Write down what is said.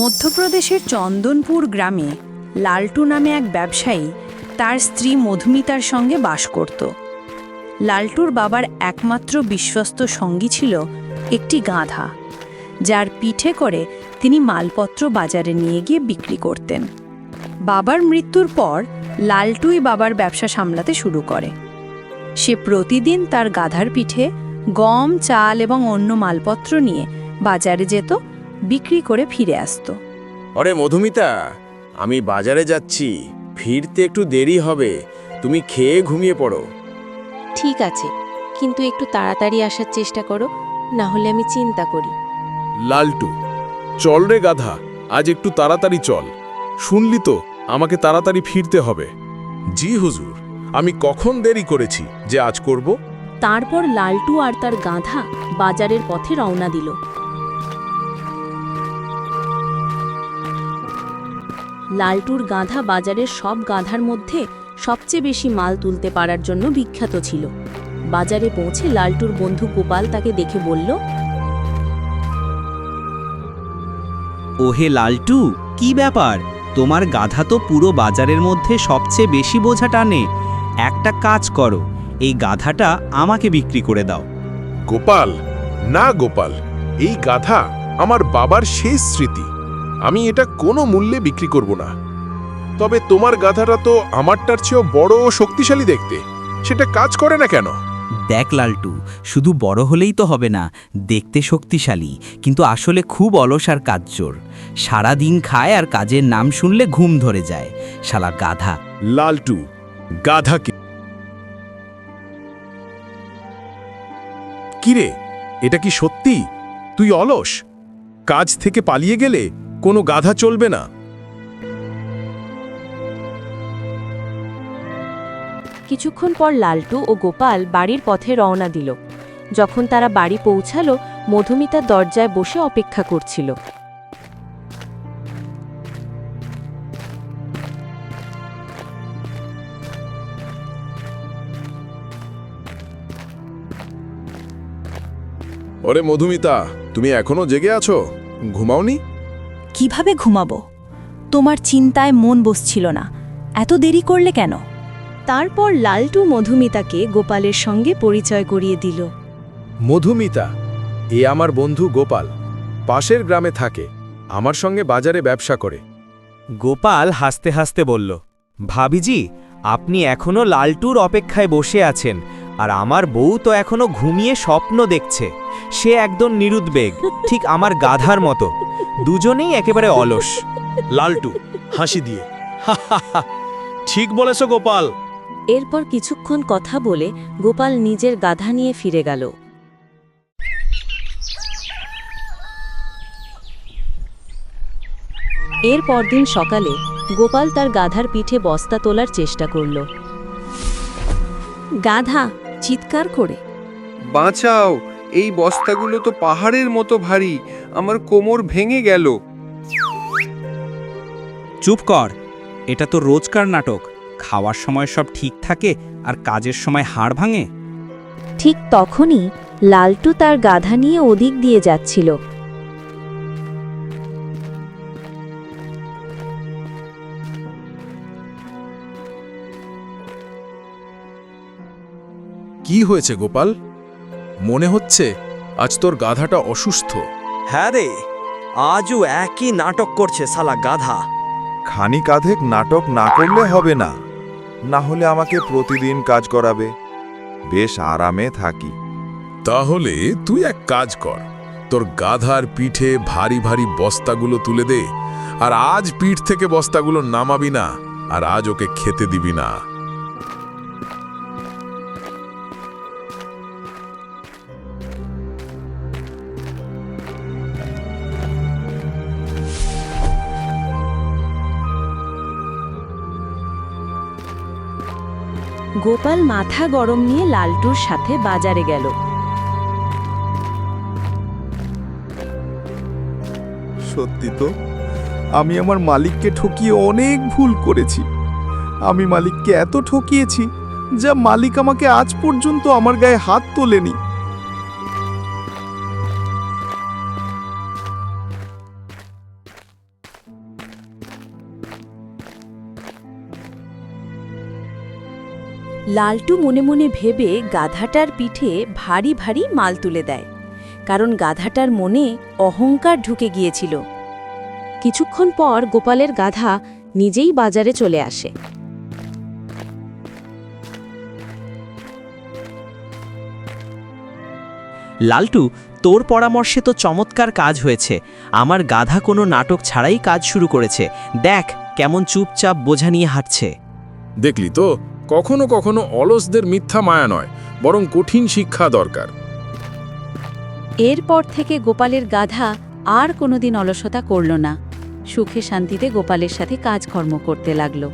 মধ্যপ্রদেশের চন্দনপুর গ্রামে লালটু নামে এক ব্যবসায়ী তার স্ত্রী মধুমিতার সঙ্গে বাস করত। লালটুর বাবার একমাত্র বিশ্বস্ত সঙ্গী ছিল একটি গাধা, যার পিঠে করে তিনি মালপত্র বাজারে নিয়ে গিয়ে বিক্রি করতেন। বাবার মৃত্যুর পর লালটুই বাবার ব্যবসা সামলাতে শুরু করে। সে প্রতিদিন তার গাধার পিঠে গম, চাল এবং অন্য মালপত্র নিয়ে বাজারে যেত বিক্রি করে ফিরে আসতো। অরে মধুমিতা আমি বাজারে যাচ্ছি। ফিরতে একটু দেরি হবে। তুমি খেয়ে ঘুমিয়ে পড়ো। ঠিক আছে কিন্তু একটু তাড়াতাড়ি আসার চেষ্টা করো না হলে আমি চিন্তা করি। লালটু চল রে গাধা আজ একটু তাড়াতাড়ি চল। শুনলি তো আমাকে তাড়াতাড়ি ফিরতে হবে। জি হুজুর আমি কখন দেরি করেছি যে আজ করব? তারপর লালটু আর তার গাধা বাজারের পথে রওনা দিল। লালটুর গাধা বাজারের সব গাধার মধ্যে সবচেয়ে বেশি মাল তুলতে পারার জন্য বিখ্যাত ছিল। বাজারে পৌঁছে লালটুর বন্ধু গোপাল তাকে দেখে বলল ওহে লালটু কি ব্যাপার? তোমার গাধা তো পুরো বাজারের মধ্যে সবচেয়ে বেশি বোঝা টানে। একটা কাজ করো এই গাধাটা আমাকে বিক্রি করে দাও। গোপাল না গোপাল এই গাধা আমার বাবার শেষ স্মৃতি। আমি এটা কোনো মূল্যে বিক্রি করব না। তবে তোমার গাধাটা তো আমারটার চেয়েও বড় ও শক্তিশালী দেখতে। সেটা কাজ করে না কেন? দেখ লালটু শুধু বড় হলেই তো হবে না দেখতে শক্তিশালী কিন্তু আসলে খুব অলস আর কাজজোর। সারা দিন খায় আর কাজের নাম শুনলে ঘুম ধরে যায়। শালা গাধা। লালটু গাধাকে কিরে এটা কি সত্যি? তুই অলস? কাজ থেকে পালিয়ে গেলে কোনো গাধা চলবে না। কিছুক্ষণ পর লালটু ও গোপাল বাড়ির পথে রওনা দিল। যখন তারা বাড়ি পৌঁছালো মধুমিতা দরজায় বসে অপেক্ষা করছিল। ওরে মধুমিতা তুমি এখনও জেগে আছো? ঘুমাওনি? কীভাবে ঘুমাবো? তোমার চিন্তায় মন বসছিল না। এত দেরি করলে কেন? তারপর লালটু মধুমিতাকে গোপালের সঙ্গে পরিচয় করিয়ে দিল। মধুমিতা এ আমার বন্ধু গোপাল। পাশের গ্রামে থাকে। আমার সঙ্গে বাজারে ব্যবসা করে। গোপাল হাসতে হাসতে বলল ভাবিজি আপনি এখনও লালটুর অপেক্ষায় বসে আছেন। আর আমার বউ তো এখনও ঘুমিয়ে স্বপ্ন দেখছে। সে একদম নিরুদ্বেগ ঠিক আমার গাধার মতো। দুজনেই একেবারে অলস। লালটু হাসি দিয়ে। ঠিক বলেছ গোপাল। এরপর কিছুক্ষণ কথা বলে গোপাল নিজের গাধা নিয়ে ফিরে গেল। এর পরদিন সকালে গোপাল তার গাধার পিঠে বস্তা তোলার চেষ্টা করল। গাধা চিৎকার করে। বাঁচাও এই বস্তাগুলো তো পাহাড়ের মতো ভারী আমার কোমর ভেঙে গেল। চুপ কর এটা তো রোজকার নাটক খাওয়ার সময় সব ঠিক থাকে আর কাজের সময় হাড় ভাঙে। ঠিক তখনই লালটু তার গাধা নিয়ে ওদিক দিয়ে যাচ্ছিল। কি হয়েছে গোপাল? মনে হচ্ছে আজ তোর গাধাটা অসুস্থ। হ্যাঁ রে আজও একই নাটক করছে সালা গাধা। খানিক আধেক নাটক না করলে হবে না না হলে আমাকে প্রতিদিন কাজ করাবে বেশ আরামে থাকি। তাহলে তুই এক কাজ কর তোর গাধার পিঠে ভারী ভারী বস্তাগুলো তুলে দে আর আজ পিঠ থেকে বস্তাগুলো নামাবি না আর আজ ওকে খেতে দিবি না। গোপাল মাথা গরম নিয়ে লালটুর সাথে বাজারে গেল। সত্যি তো, আমি আমার মালিককে ঠকিয়ে অনেক ভুল করেছি। আমি মালিককে এত ঠকিয়েছি যা মালিক আমাকে আজ পর্যন্ত আমার গায়ে হাত তোলেনি। লালটু মনে মনে ভেবে গাধাটার পিঠে ভারী ভারী মাল তুলে দেয় কারণ গাধাটার মনে অহংকার ঢুকে গিয়েছিল। কিছুক্ষণ পর গোপালের গাধা নিজেই বাজারে চলে আসে। লালটু তোর পরামর্শে তো চমৎকার কাজ হয়েছে। আমার গাধা কোনো নাটক ছাড়াই কাজ শুরু করেছে। দেখ কেমন চুপচাপ বোঝা নিয়ে হাঁটছে। দেখলি তো? কখনো কখনো অলসদের মিথ্যা মায়া নয়, বরং কঠিন শিক্ষা দরকার। এরপর থেকে গোপালের গাধা আর কোনোদিন অলসতা করল না। সুখে শান্তিতে গোপালের সাথে কাজকর্ম করতে লাগল।